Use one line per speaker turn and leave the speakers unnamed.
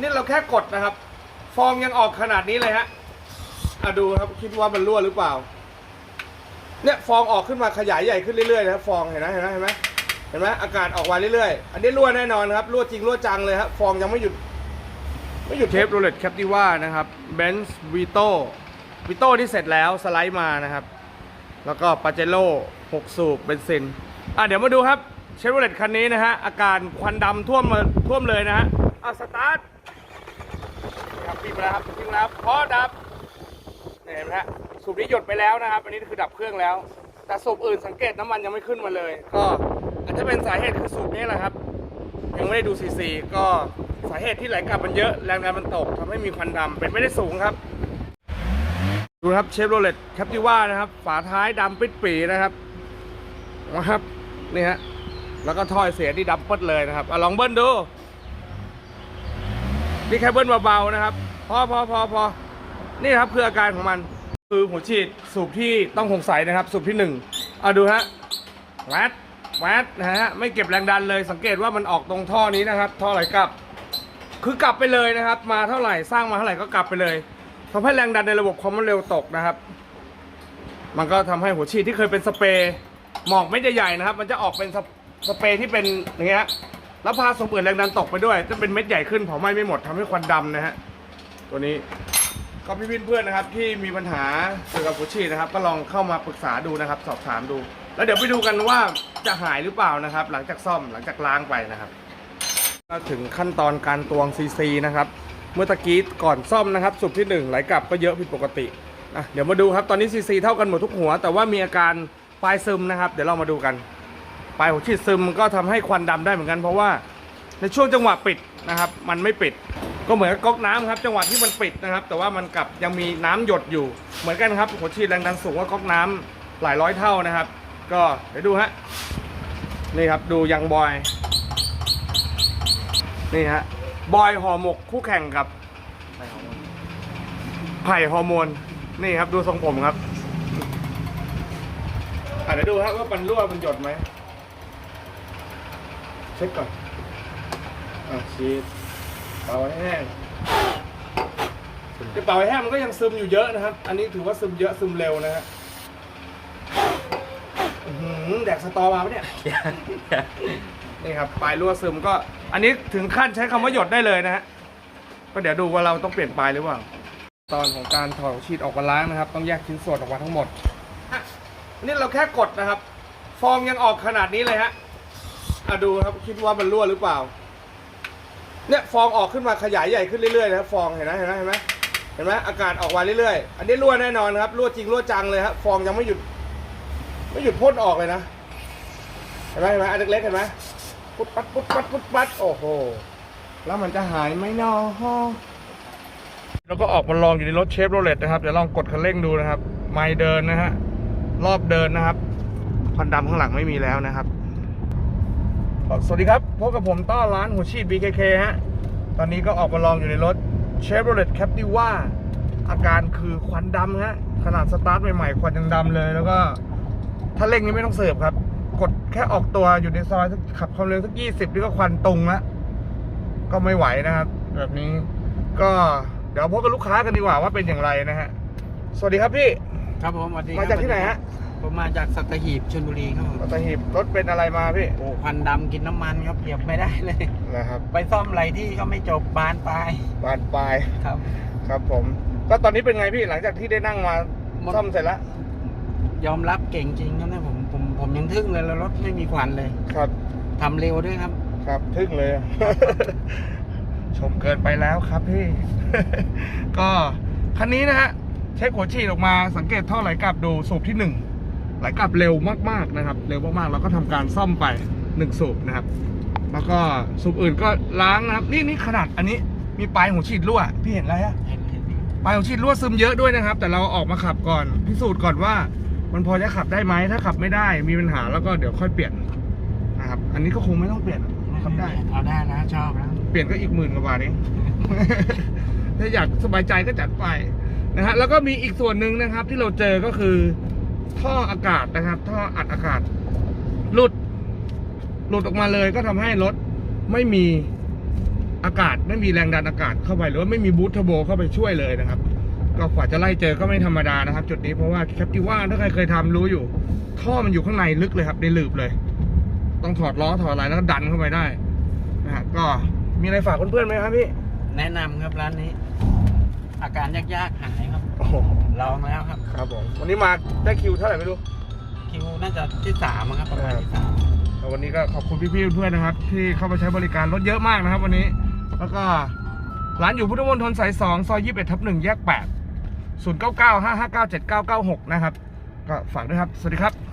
นี่เราแค่กดนะครับ ฟองยังออกขนาดนี้เลยฮะอะดูครับคิดว่ามันรั่วหรือเปล่า เนี่ยฟองออกขึ้นมาขยายใหญ่ขึ้นเรื่อยๆนะครับฟองเห็นไหมเห็นไหมเห็นไหมเห็นไหมอากาศออกมาเรื่อยๆ อันนี้รั่วแน่นอนครับรั่วจริงรั่วจังเลยครับฟองยังไม่หยุด ไม่หยุดเทปโรเลตแคปติว่านะครับเบนซ์วีโต้วีโต้ที่เสร็จแล้วสไลด์มานะครับ แล้วก็ปาเจโร่6สูบเบนซินอะเดี๋ยวมาดูครับเชฟโรเลตคันนี้นะฮะอาการควันดำท่วมมาท่วมเลยนะฮะอะสตาร์ท ปิดมาแล้วครับปิดมาแล้วพอดับเนี่ยเห็นไหมฮะสูบนี้หยดไปแล้วนะครับ อันนี้คือดับเครื่องแล้ว แต่สูบอื่นสังเกตน้ำมันยังไม่ขึ้นมาเลย ก็อาจจะเป็นสาเหตุคือสูบนี้แหละครับ ยังไม่ได้ดูซีซีก็สาเหตุที่ไหลกลับมันเยอะแรงดันมันตกทำให้มีควันดำเป็นไม่ได้สูงครับ ดูครับเชฟโรเลตแคปติว่านะครับ ฝาท้ายดำปิดปีนะครับนะครับนี่ฮะแล้วก็ถ้อยเสียที่ดำปิดเลยนะครับอลองเบิ้ลดูนี่แค่เบิ้ลเบาๆนะครับ พอพอพอพอนี่ครับคืออาการของมันคือหัวฉีดสูบที่ต้องสงสัยนะครับ สูบที่หนึ่งเอาดูฮะแวดแวดนะฮะไม่เก็บแรงดันเลยสังเกตว่ามันออกตรงท่อนี้นะครับ ท่อไหลกลับ คือกลับไปเลยนะครับ มาเท่าไหร่สร้างมาเท่าไหร่ก็กลับไปเลยทำให้แรงดันในระบบความเร็วตกนะครับ มันก็ทำให้หัวฉีดที่เคยเป็นสเปรย์หมอกไม่ใหญ่ๆนะครับ มันจะออกเป็นสเปรย์ที่เป็นอย่างเงี้ยแล้วพาสมอื่นแรงดันตกไปด้วยจะเป็นเม็ดใหญ่ขึ้นเผาไหม้ไม่หมดทำให้ควันดำนะฮะ ตัวนี้ก็พี่เพื่อนๆนะครับ ที่มีปัญหาเกี่ยวกับหัวฉีดนะครับ ก็ลองเข้ามาปรึกษาดูนะครับ สอบถามดู แล้วเดี๋ยวไปดูกันว่าจะหายหรือเปล่านะครับ หลังจากซ่อมหลังจากล้างไปนะครับก็ถึงขั้นตอนการตวงซีซีนะครับ เมื่อตะกี้ก่อนซ่อมนะครับ สุบที่ 1 ไหลกลับก็เยอะผิดปกติอะเดี๋ยวมาดูครับตอนนี้ซีซีเท่ากันหมดทุกหัว แต่ว่ามีอาการปลายซึมนะครับ เดี๋ยวเรามาดูกันปลายหัวฉีดซึมก็ทำให้ควันดำได้เหมือนกัน เพราะว่าในช่วงจังหวะปิดนะครับ มันไม่ปิด ก็เหมือนก๊อกน้ำครับ จังหวะที่มันปิดนะครับ แต่ว่ามันกลับยังมีน้ำหยดอยู่ เหมือนกันครับหัวฉีดแรงดันสูงกว่าก๊อกน้ำหลายร้อยเท่านะครับ ก็เดี๋ยวดูฮะนี่ครับดูยังบอยนี่ฮะบอยห่อหมกคู่แข่งกับไผ่ฮอร์โมนนี่ครับดูทรงผมครับอะเดี๋ยวดูครับว่ามันรั่วมันหยดไหมเช็คก่อนอะชีด เป่าให้แห้งจะเป่าให้แห้งมันก็ยังซึมอยู่เยอะนะครับ อันนี้ถือว่าซึมเยอะซึมเร็วนะฮะอื้อหือแดกสตอมาปะเนี่ย นี่ครับปลายรั่วซึมก็ อันนี้ถึงขั้นใช้คำว่าหยดได้เลยนะฮะ ก็เดี๋ยวดูว่าเราต้องเปลี่ยนปลายหรือเปล่า ตอนของการถอดฉีดออกมาล้างนะครับ ต้องแยกชิ้นส่วนออกมาทั้งหมดอะนี่เราแค่กดนะครับ ฟองยังออกขนาดนี้เลยฮะอะดูครับคิดว่ามันรั่วหรือเปล่า เนี่ยฟองออกขึ้นมาขยายใหญ่ขึ้นเรื่อยๆนะครับฟองเห็นไหมเห็นไหมเห็นไหมเห็นไหมอากาศออกมาเรื่อยๆ อันนี้รั่วแน่นอนครับรั่วจริงรั่วจังเลยครับฟองยังไม่หยุด ไม่หยุดพ่นออกเลยนะเห็นไหมเห็นไหมอันเล็กๆเห็นไหมปุ๊บปัดปุ๊บปัดปุ๊บปัดโอ้โหแล้วมันจะหายไหมเนาะแล้วก็ออกมาลองอยู่ในรถเชฟโรเลตนะครับเดี๋ยวลองกดคันเร่งดูนะครับ ไม่เดินนะฮะรอบเดินนะครับควันดำข้างหลังไม่มีแล้วนะครับ สวัสดีครับ พบกับผมต้อร้านหัวชีด BKK ฮะ ตอนนี้ก็ออกมาลองอยู่ในรถ Chevrolet Captiva อาการคือควันดำฮะ ขนาดสตาร์ทใหม่ๆ ควันยังดำเลย แล้วก็ถ้าเร่งนี่ไม่ต้องเสิร์ฟครับ กดแค่ออกตัวอยู่ในซอยสักขับความเร็วสักยี่สิบนี่ก็ควันตุงละก็ไม่ไหวนะครับ แบบนี้ก็เดี๋ยวพบกับลูกค้ากันดีกว่าว่าเป็นอย่างไรนะฮะ สวัสดีครับพี่
ครับผมสวัสดีครับ
มาจากที่ไหนฮะ
ผมมาจากสัตหีบชลบุรีครับผม
ปัตตานีรถเป็นอะไรมาพี่
โอ้ควันดำกินน้ำมันครับเหยียบไม่ได้เลย
นะครับ
ไปซ่อมอะไรที่ก็ไม่จบบานปลาย
บานปลาย
ครับ
ครับผม ก็ตอนนี้เป็นไงพี่หลังจากที่ได้นั่งมา
หมด
ซ่อมเสร็จแล้ว
ยอมรับเก่งจริงครับเนี่ยผมผมผมยังทึ่งเลยแล้วรถไม่มีควันเลย
ครับ
ทำเร็วด้วยครับ
ครับทึ่งเลย ชมเกินไปแล้วครับพี่ ก็คันนี้นะฮะเช็คหัวฉีดออกมาสังเกตท่อไหลกลับดูสูบที่หนึ่ง ไหลกลับเร็วมากๆนะครับ เร็วมากๆแล้วก็ทำการซ่อมไปหนึ่งสูบนะครับ แล้วก็สูบอื่นก็ล้างนะครับ นี่นี่ขนาดอันนี้มีปลายหัวฉีดรั่วพี่เห็นอะไรฮะ
เห็นเห็น
ปลายหัวฉีดรั่วซึมเยอะด้วยนะครับ แต่เราออกมาขับก่อนพิสูจน์ก่อนว่า มันพอจะขับได้ไหมถ้าขับไม่ได้มีปัญหาแล้วก็เดี๋ยวค่อยเปลี่ยนนะครับ อันนี้ก็คงไม่ต้องเปลี่ยนขับได้
เอาได้นะชอบนะ
เปลี่ยนก็อีกหมื่นกว่าบาทเองถ้าอยากสบายใจก็จัดไปนะฮะแล้วก็มีอีกส่วนหนึ่งนะครับ ที่เราเจอก็คือ ท่ออากาศนะครับ ท่ออัดอากาศ หลุด หลุดออกมาเลยก็ทำให้รถไม่มีอากาศไม่มีแรงดันอากาศเข้าไปหรือว่าไม่มีบูทเทอร์โบเข้าไปช่วยเลยนะครับ ก็กว่าจะไล่เจอก็ไม่ธรรมดานะครับ จุดนี้เพราะว่าแคปติว่าถ้าใครเคยทำรู้อยู่ ท่อมันอยู่ข้างในลึกเลยครับในหลืบเลย ต้องถอดล้อถอดอะไรแล้วก็ดันเข้าไปได้นะฮะก็มีอะไรฝากเพื่อนๆไหมครับพี่
แนะนำครับร้านนี้ อาการยากๆหายครับ
โอ้โห
ลองแล้วครับ
ครับผมวันนี้มาได้คิวเท่าไหร่ไม่รู้
คิวน่าจะที่สามอะครับประมาณที่สาม
แล้ววันนี้ก็ขอบคุณพี่ๆเพื่อนๆนะครับ ที่เข้ามาใช้บริการรถเยอะมากนะครับ วันนี้ แล้วก็ร้านอยู่พุทธมณฑลสายสองซอยยี่สิบเอ็ดทับหนึ่งแยกแปดศูนย์เก้าเก้าห้าห้าเก้าเจ็ดเก้าเก้าหกนะครับ ก็ฝากด้วยครับ สวัสดีครับ